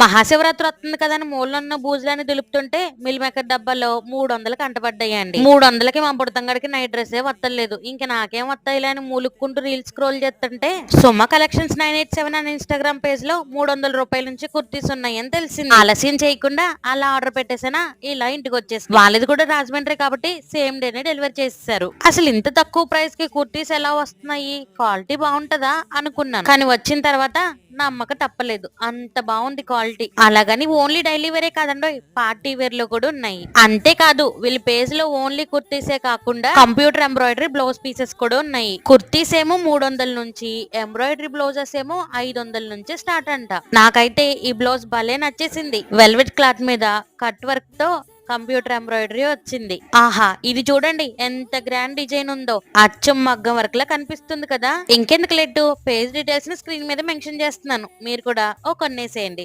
మహాశివరాత్రి వస్తుంది కదా అని మూలన్న బూజులని దులుపుతుంటే మిల్ మేకర్ డబ్బాలో మూడు వందలకి అంటపడ్డాయండి మూడు వందలకి మా బుడతంగడికి నైట్ డ్రెస్సే వత్తలేదు. ఇంక నాకేం వస్తాయిలే అని మూలుక్కుంటూ రీల్స్ స్క్రోల్ చేస్తుంటే Suma collections nine eight seven అనే ఇన్స్టాగ్రామ్ పేజ్లో మూడు వందల రూపాయల నుంచి కుర్తీస్ ఉన్నాయని తెలిసింది. ఆలస్యం చేయకుండా అలా ఆర్డర్ పెట్టేసినా? ఇలా ఇంటికి వచ్చేసి వాళ్ళది కూడా రాజమండ్రి కాబట్టి సేమ్ డేనే డెలివరీ చేసేసారు అసలు ఇంత తక్కువ ప్రైస్కి కుర్తీస్ ఎలా వస్తున్నాయి? క్వాలిటీ బాగుంటదా? అనుకున్నాను. కానీ వచ్చిన తర్వాత నమ్మక తప్పలేదు. అంత బాగుంది క్వాలిటీ. అలాగని ఓన్లీ డైలీ వేరే కాదండి పార్టీ వేర్లో కూడా ఉన్నాయి. అంతేకాదు వీళ్ళ పేజ్లో ఓన్లీ కుర్తీసే కాకుండా కంప్యూటర్ ఎంబ్రాయిడరీ బ్లౌజ్ పీసెస్ కూడా ఉన్నాయి. కుర్తీస్ ఏమో మూడు వందల నుంచి ఎంబ్రాయిడరీ బ్లౌజెస్ ఏమో ఐదు వందల నుంచి స్టార్ట్ అంట. నాకైతే ఈ బ్లౌజ్ భలే నచ్చేసింది. వెల్వెట్ క్లాత్ మీద కట్ వర్క్తో కంప్యూటర్ ఎంబ్రాయిడరీ వచ్చింది. ఆహా ఇది చూడండి ఎంత గ్రాండ్ డిజైన్ ఉందో. అచ్చం మగ్గం వర్క్ లా కనిపిస్తుంది కదా. ఇంకెందుకు లెడ్డు? పేజ్ డీటెయిల్స్ని స్క్రీన్ మీద మెన్షన్ చేస్తున్నాను. మీరు కూడా ఓ కొన్నేసేయండి.